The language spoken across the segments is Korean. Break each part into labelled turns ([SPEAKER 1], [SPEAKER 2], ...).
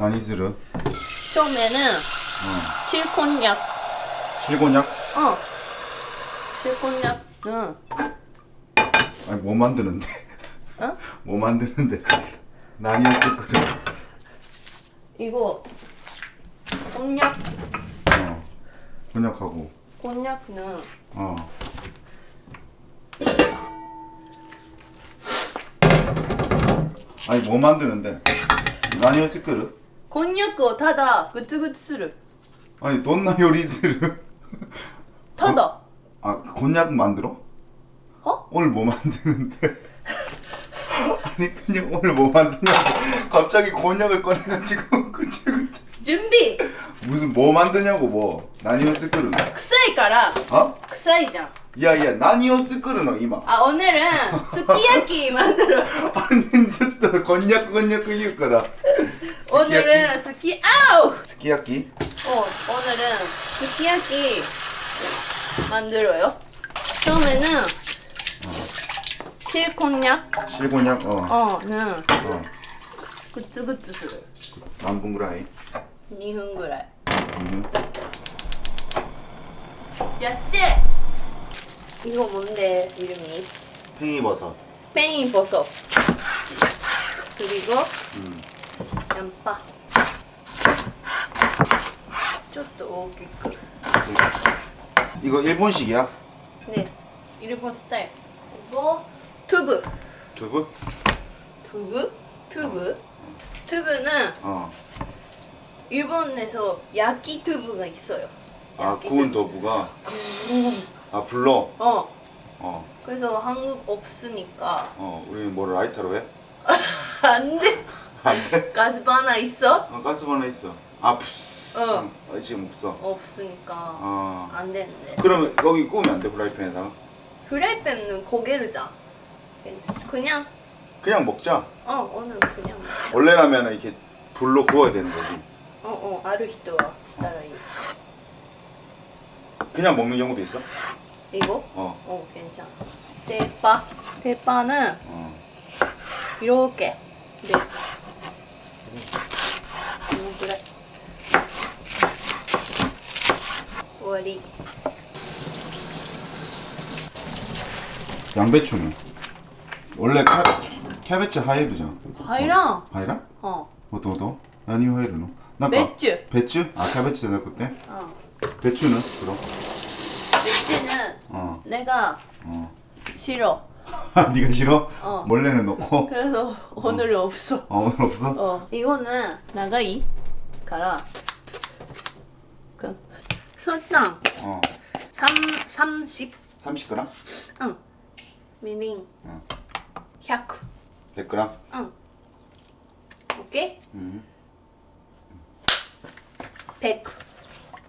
[SPEAKER 1] 난이슬은?
[SPEAKER 2] 처음에는 어. 실콘약.
[SPEAKER 1] 실곤약?
[SPEAKER 2] 어. 실콘약은
[SPEAKER 1] 아니 뭐 만드는데?
[SPEAKER 2] 어?
[SPEAKER 1] 뭐 만드는데? 난이약 끓는
[SPEAKER 2] 이거 곤약.
[SPEAKER 1] 어. 곤약하고.
[SPEAKER 2] 곤약은
[SPEAKER 1] 어. 아니 뭐 만드는데? 난이약 끓는 츠쿠르?
[SPEAKER 2] 곤약을 타다 그츠그츠する
[SPEAKER 1] 아니 돈나 요리스르?
[SPEAKER 2] 타다
[SPEAKER 1] 아 곤약 만들어?
[SPEAKER 2] 어?
[SPEAKER 1] 오늘 뭐 만드는데? 아니 그냥 오늘 뭐 만드냐고 갑자기 곤약을 꺼내가지고 그치 그치
[SPEAKER 2] 준비
[SPEAKER 1] 무슨 뭐 만드냐고 뭐 나니오 츠쿠르노
[SPEAKER 2] 臭いから
[SPEAKER 1] 어?
[SPEAKER 2] 臭いじゃん
[SPEAKER 1] 야야 나니오 츠쿠르노 이마
[SPEAKER 2] 아 오늘은 스키야키 만들어
[SPEAKER 1] 아니 진짜 곤약 곤약言うから
[SPEAKER 2] 오늘은 스키 아우
[SPEAKER 1] 스키야키
[SPEAKER 2] 어 오늘은 스키야키 만들어요 처음에는 실콘약
[SPEAKER 1] 실곤약 어,
[SPEAKER 2] 어는
[SPEAKER 1] 어.
[SPEAKER 2] 그츠그츠する
[SPEAKER 1] 만분ぐらい
[SPEAKER 2] 2分ぐらい
[SPEAKER 1] 음.
[SPEAKER 2] 야채 이거 뭔데 이름이?
[SPEAKER 1] 팽이버섯.
[SPEAKER 2] 팽이버섯. 그리고 음. 양파. 좀더 오게끔.
[SPEAKER 1] 이거 일본식이야?
[SPEAKER 2] 네. 일본 스타일. 그리고 두부.
[SPEAKER 1] 두부?
[SPEAKER 2] 두부? 두부. 두부는
[SPEAKER 1] 어.
[SPEAKER 2] 일본에서 야끼 두부가 있어요.
[SPEAKER 1] 아
[SPEAKER 2] 야끼
[SPEAKER 1] 구운 두부가. 음. 아 불러?
[SPEAKER 2] 어.
[SPEAKER 1] 어.
[SPEAKER 2] 그래서 한국 없으니까
[SPEAKER 1] 어. 우리는 뭐 라이터로 해?
[SPEAKER 2] 안 돼.
[SPEAKER 1] 안 돼?
[SPEAKER 2] 가스 바나 있어?
[SPEAKER 1] 어, 가스바나 있어. 아 푸스.
[SPEAKER 2] 어.
[SPEAKER 1] 아, 지금 없어.
[SPEAKER 2] 없으니까
[SPEAKER 1] 아.
[SPEAKER 2] 안 되는데.
[SPEAKER 1] 그럼 여기 구우면 안 돼? 프라이팬에다가?
[SPEAKER 2] 프라이팬은 고개를 자. 그냥
[SPEAKER 1] 그냥 먹자.
[SPEAKER 2] 어 오늘 그냥.
[SPEAKER 1] 원래라면 이렇게 불로 구워야 되는 거지.
[SPEAKER 2] 어어 아르히토와 스타라이.
[SPEAKER 1] 그냥 먹는 경우도 있어?
[SPEAKER 2] 이거?
[SPEAKER 1] 어.
[SPEAKER 2] 어 괜찮아. 대파 대파는
[SPEAKER 1] 어.
[SPEAKER 2] 이렇게 네. 음, 그래. 머리
[SPEAKER 1] 양배추는 원래 카, 캐베츠 하이브잖아.
[SPEAKER 2] 하이랑
[SPEAKER 1] 하이라? 어. 뭐또
[SPEAKER 2] 뭐? 아니
[SPEAKER 1] 하이르노. 배추. 배추? 아 캐베츠 내가
[SPEAKER 2] 그때. 어.
[SPEAKER 1] 배추는 그럼?
[SPEAKER 2] 배추는
[SPEAKER 1] 어.
[SPEAKER 2] 내가
[SPEAKER 1] 어.
[SPEAKER 2] 싫어.
[SPEAKER 1] 네가 싫어?
[SPEAKER 2] 어.
[SPEAKER 1] 몰래는 넣고.
[SPEAKER 2] 그래서 어. 오늘 은 없어.
[SPEAKER 1] 어, 오늘 없어?
[SPEAKER 2] 어. 이거는 나가이 가라. 그 설탕
[SPEAKER 1] 어.
[SPEAKER 2] 3 30
[SPEAKER 1] 30g?
[SPEAKER 2] 응. 미링.
[SPEAKER 1] 응.
[SPEAKER 2] 100.
[SPEAKER 1] 100g?
[SPEAKER 2] 응. 오케이?
[SPEAKER 1] 음.
[SPEAKER 2] 백.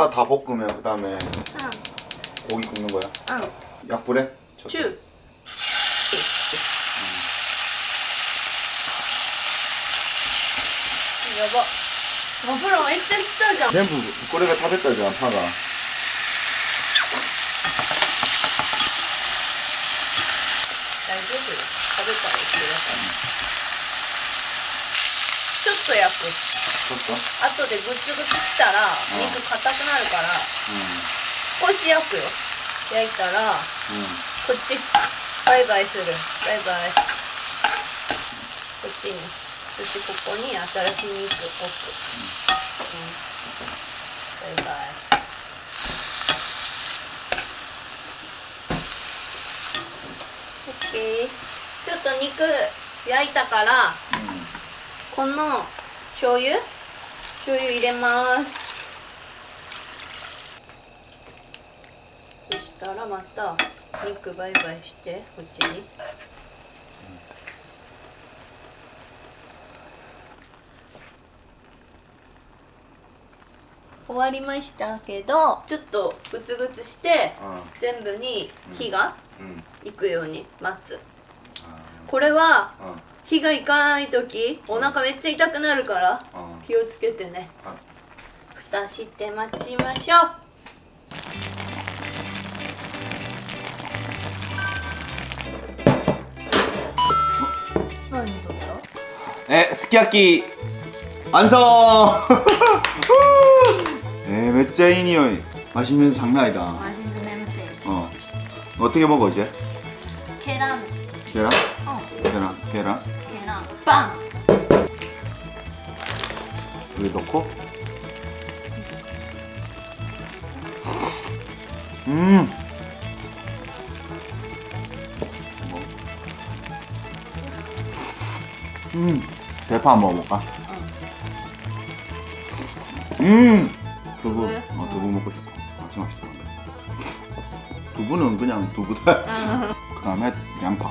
[SPEAKER 1] 파 다 볶으면 그 다음에 고기 굽는 거야?
[SPEAKER 2] 응.
[SPEAKER 1] 약불에? 저-
[SPEAKER 2] 주. 여보, 여보랑 일찍 시켜줘.
[SPEAKER 1] 전부 끓여가 다 됐다잖아 파가
[SPEAKER 2] 날 주세요. 가볍다, 이렇게. ちょっと焼く。
[SPEAKER 1] ちょっと？
[SPEAKER 2] 後でぐつぐつしたら肉硬くなるから、
[SPEAKER 1] うん、
[SPEAKER 2] 少し焼くよ。焼いたら、
[SPEAKER 1] うん、
[SPEAKER 2] こっち。バイバイする。バイバイ。こっちに。そしてここに新しい肉置く、うん、バイバイ。ちょっと肉焼いたから、うん。この醤油？醤油入れます。そしたらまた肉バイバイしてこっちに。終わりましたけどちょっとグツグツして、全部に火がいくように待つ、
[SPEAKER 1] うん、
[SPEAKER 2] これは、
[SPEAKER 1] うん。
[SPEAKER 2] 火がいかない時お腹めっちゃ痛くなるから
[SPEAKER 1] あ
[SPEAKER 2] 気をつけてね
[SPEAKER 1] あ
[SPEAKER 2] 蓋して待ちましょう何取った
[SPEAKER 1] 에 스키야키 완성 에 진짜 이匂い 맛있는 장난 아니다
[SPEAKER 2] マジズメムセ
[SPEAKER 1] 어 어떻게 먹어 이제
[SPEAKER 2] ケラン
[SPEAKER 1] 계란?
[SPEAKER 2] 어.
[SPEAKER 1] 계란, 계란.
[SPEAKER 2] 계란. 빵.
[SPEAKER 1] 여기 넣고. 음. 음. 대파 한번 먹어볼까? 어. 음. 두부. 어, 두부 먹고 싶어. 맛이 맛있어. 두부는 그냥 두부다. 어. 그 다음에 양파.